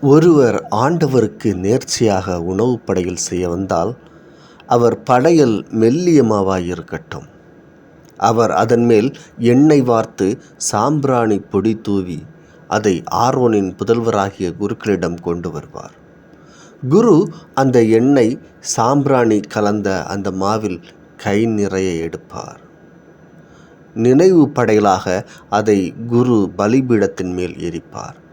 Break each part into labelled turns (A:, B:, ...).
A: ஒருவர் ஆண்டவருக்கு நேர்ச்சியாக உணவு படையல் செய்ய வந்தால் அவர் படையல் மெல்லிய மாவாயிருக்கட்டும். அவர் அதன் மேல் எண்ணெய் வார்த்து சாம்பிராணி பொடி தூவி அதை ஆர்வனின் புதல்வராகிய குருக்களிடம் கொண்டு வருவார். குரு அந்த எண்ணெய் சாம்பிராணி கலந்த அந்த மாவில் கை நிறைய எடுப்பார். நினைவு படையலாக அதை குரு பலிபீடத்தின் மேல் எரிப்பார்.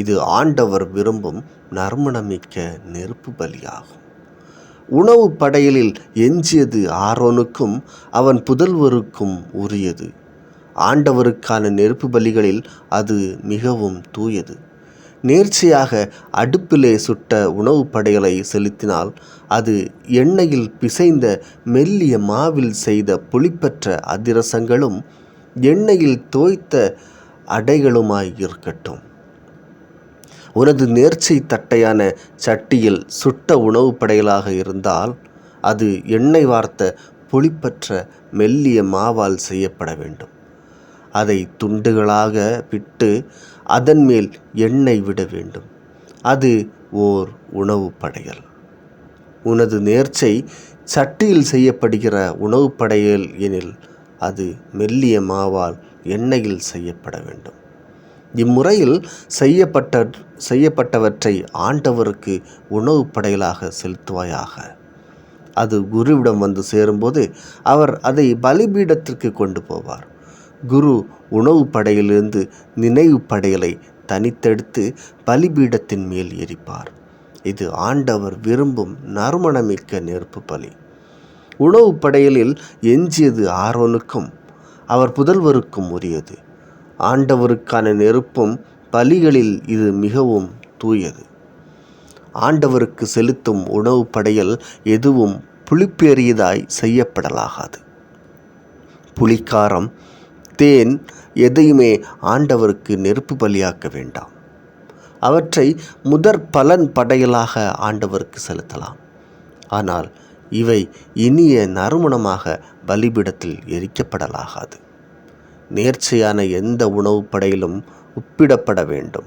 A: இது ஆண்டவர் விரும்பும் நறுமணமிக்க நெருப்பு பலியாகும். உணவு படையலில் எஞ்சியது ஆரோனுக்கும் அவன் புதல்வருக்கும் உரியது. ஆண்டவருக்கான நெருப்பு பலிகளில் அது மிகவும் தூயது. நேர்ச்சியாக அடுப்பிலே சுட்ட உணவு படைகளை செலுத்தினால் அது எண்ணெயில் பிசைந்த மெல்லிய மாவில் செய்த புளிப்பற்ற அதிரசங்களும் எண்ணெயில் தோய்த்த அடைகளுமாய் இருக்கட்டும். உனது நேர்ச்சை தட்டையான சட்டியில் சுட்ட உணவு படையலாக இருந்தால் அது எண்ணெய் வார்த்த புளிப்பற்ற மெல்லிய மாவால் செய்யப்பட வேண்டும். அதை துண்டுகளாக விட்டு அதன் மேல் எண்ணெய் விட வேண்டும். அது ஓர் உணவு படையல். உனது நேர்ச்சை சட்டியில் செய்யப்படுகிற உணவு படையல் எனில் அது மெல்லிய மாவால் எண்ணெயில் செய்யப்பட வேண்டும். இம்முறையில் செய்யப்பட்ட செய்யப்பட்டவற்றை ஆண்டவருக்கு உணவு படையலாக செலுத்துவாயாக. அது குருவிடம் வந்து சேரும்போது அவர் அதை பலிபீடத்திற்கு கொண்டு போவார். குரு உணவு படையிலிருந்து நினைவு படையலை தனித்தெடுத்து பலிபீடத்தின் மேல் எரிப்பார். இது ஆண்டவர் விரும்பும் நறுமணமிக்க நெருப்பு பலி. உணவு படையலில் எஞ்சியது ஆரோனுக்கும் அவர் புதல்வருக்கும் உரியது. ஆண்டவருக்கான நெருப்பும் பலிகளில் இது மிகவும் தூயது. ஆண்டவருக்கு செலுத்தும் உணவு படையல் எதுவும் புளிப்பேறியதாய் செய்யப்படலாகாது. புளிக்காரம் தேன் எதையுமே ஆண்டவருக்கு நெருப்பு பலியாக்க வேண்டாம். அவற்றை முதற் பலன் படையலாக ஆண்டவருக்கு செலுத்தலாம். ஆனால் இவை இனிய நறுமணமாக பலிபிடத்தில் எரிக்கப்படலாகாது. நேர்ச்சையான எந்த உணவு படையிலும் உப்பிடப்பட வேண்டும்.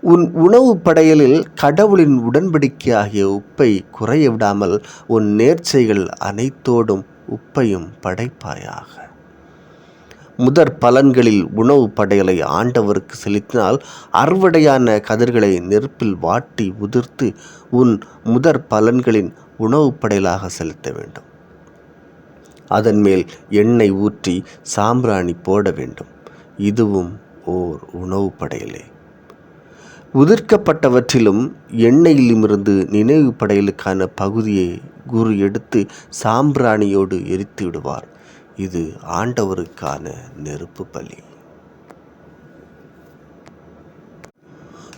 A: உன் உணவு படையலில் கடவுளின் உடன்படிக்கை ஆகிய உப்பை குறைய விடாமல் உன் நேர்ச்சைகள் அனைத்தோடும் உப்பையும் படைப்பாயாக. முதற் பலன்களில் உணவு படையலை ஆண்டவருக்கு செலுத்தினால் அறுவடையான கதிர்களை நெருப்பில் வாட்டி உதிர்த்து உன் முதற் பலன்களின் உணவு படையலாக செலுத்த வேண்டும். அதன் மேல் எண்ணெய் ஊற்றி சாம்பிராணி போட வேண்டும். இதுவும் ஓர் உணவு படையலே. உதிர்க்கப்பட்டவற்றிலும் எண்ணெயிலுமிருந்து நினைவு படையலுக்கான பகுதியை குரு எடுத்து சாம்பிராணியோடு எரித்து விடுவார். இது ஆண்டவருக்கான நெருப்பு பலி.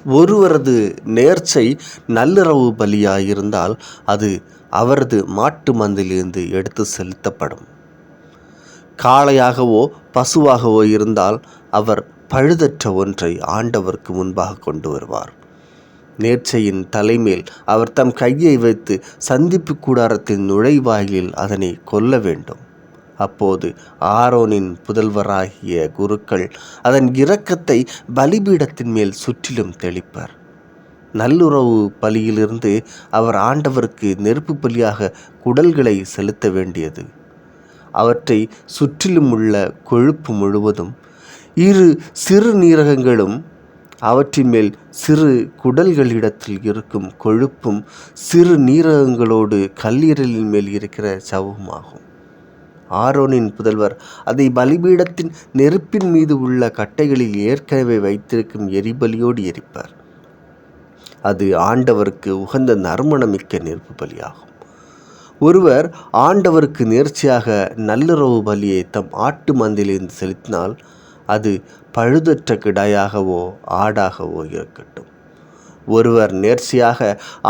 A: ஒருவரது நேர்ச்சை நள்ளிரவு பலியாயிருந்தால் அது அவரது மாட்டு மந்திலிருந்து எடுத்து செலுத்தப்படும். காளையாகவோ பசுவாகவோ இருந்தால் அவர் பழுதற்ற ஒன்றை ஆண்டவருக்கு முன்பாக கொண்டு வருவார். நேர்ச்சையின் தலைமேல் அவர் தம் கையை வைத்து சந்திப்பு கூடாரத்தின் நுழைவாயிலில் அதனை கொல்ல வேண்டும். அப்போது ஆரோனின் புதல்வராகிய குருக்கள் அதன் இரக்கத்தை பலிபீடத்தின் மேல் சுற்றிலும் தெளிப்பார். நல்லுறவு பலியிலிருந்து அவர் ஆண்டவருக்கு நெருப்பு பலியாக குடல்களை செலுத்த வேண்டியது. அவற்றை சுற்றிலும் உள்ள கொழுப்பு முழுவதும் இரு சிறு நீரகங்களும் அவற்றின் மேல் சிறு குடல்களிடத்தில் இருக்கும் கொழுப்பும் சிறு நீரகங்களோடு கல்லீரலின் மேல் இருக்கிற சவமாகும் ஆரோனின் புதல்வர். அதை பலிபீடத்தின் நெருப்பின் மீது உள்ள கட்டைகளில் ஏற்கனவே வைத்திருக்கும் எரிபலியோடு எரிப்பார். அது ஆண்டவருக்கு உகந்த நறுமணமிக்க நெருப்பு பலியாகும். ஒருவர் ஆண்டவருக்கு நேர்ச்சியாக நல்லுறவு பலியை தம் ஆட்டு மந்திலிருந்து செலுத்தினால் அது பழுதற்ற கிடாயாகவோ ஆடாகவோ இருக்கட்டும். ஒருவர் நேர்ச்சியாக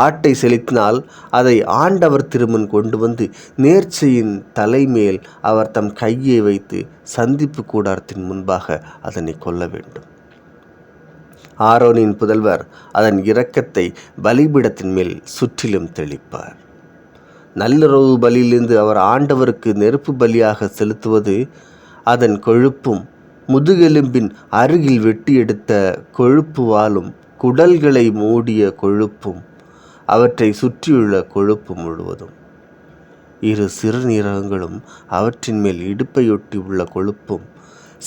A: ஆட்டை செலுத்தினால் அதை ஆண்டவர் திருமன் கொண்டு வந்து நேர்ச்சியின் தலைமேல் அவர் தம் கையை வைத்து சந்திப்பு கூடாரத்தின் முன்பாக அதனை கொல்ல வேண்டும். ஆரோனின் புதல்வர் அதன் இரக்கத்தை பலிபீடத்தின் மேல் சுற்றிலும் தெளிப்பார். நல்லுறவு பலியிலிருந்து அவர் ஆண்டவருக்கு நெருப்பு பலியாக செலுத்துவது அதன் கொழுப்பும் முதுகெலும்பின் அருகில் வெட்டி எடுத்த கொழுப்பு வாலும் குடல்களை மூடிய கொழுப்பும் அவற்றை சுற்றியுள்ள கொழுப்பு முழுவதும். இரு சிறுநீரகங்களும் அவற்றின் மேல் இடுப்பையொட்டி உள்ள கொழுப்பும்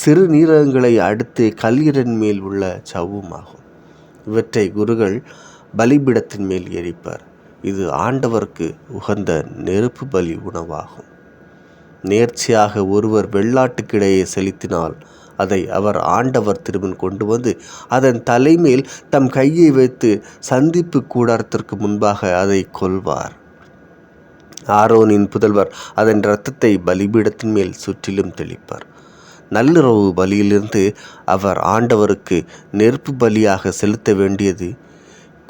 A: சிறுநீரகங்களை அடுத்து கல்லீரன் மேல் உள்ள சவ்வுமாகும். இவற்றை குருகள் பலிபிடத்தின் மேல் எரிப்பர். இது ஆண்டவருக்கு உகந்த நெருப்பு பலி உணவாகும். நேர்ச்சியாக ஒருவர் வெள்ளாட்டுக்கிடையே செலுத்தினால் அதை அவர் ஆண்டவர் திருமன் கொண்டு வந்து அதன் தலைமேல் தம் கையை வைத்து சந்திப்பு கூடாரத்திற்கு முன்பாக அதை கொல்வார். ஆரோனின் புதல்வர் அதன் இரத்தத்தை பலிபீடத்தின் மேல் சுற்றிலும் தெளிப்பார். நள்ளிரவு பலியிலிருந்து அவர் ஆண்டவருக்கு நெருப்பு பலியாக செலுத்த வேண்டியது.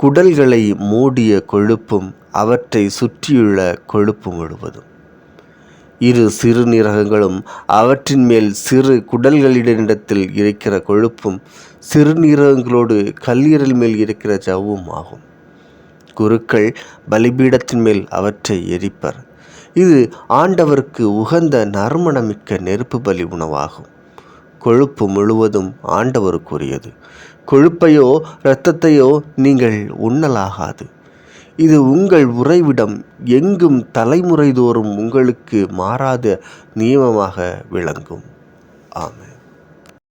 A: குடல்களை மூடிய கொழுப்பும் அவற்றை சுற்றியுள்ள கொழுப்பு முழுவதும். இரு சிறுநீரகங்களும் அவற்றின் மேல் சிறு குடல்களிடத்தில் இருக்கிற கொழுப்பும் சிறுநீரகங்களோடு கல்லீரல் மேல் இருக்கிற ஜவ்வும் ஆகும். குருக்கள் பலிபீடத்தின் மேல் அவற்றை எரிப்பர். இது ஆண்டவருக்கு உகந்த நறுமணமிக்க நெருப்பு பலி உணவாகும். கொழுப்பு முழுவதும் ஆண்டவருக்குரியது. கொழுப்பையோ இரத்தத்தையோ நீங்கள் உண்ணலாகாது. இது உங்கள் உறைவிடம் எங்கும் தலைமுறை தோறும் உங்களுக்கு மாறாத நியமமாக விளங்கும். ஆமாம்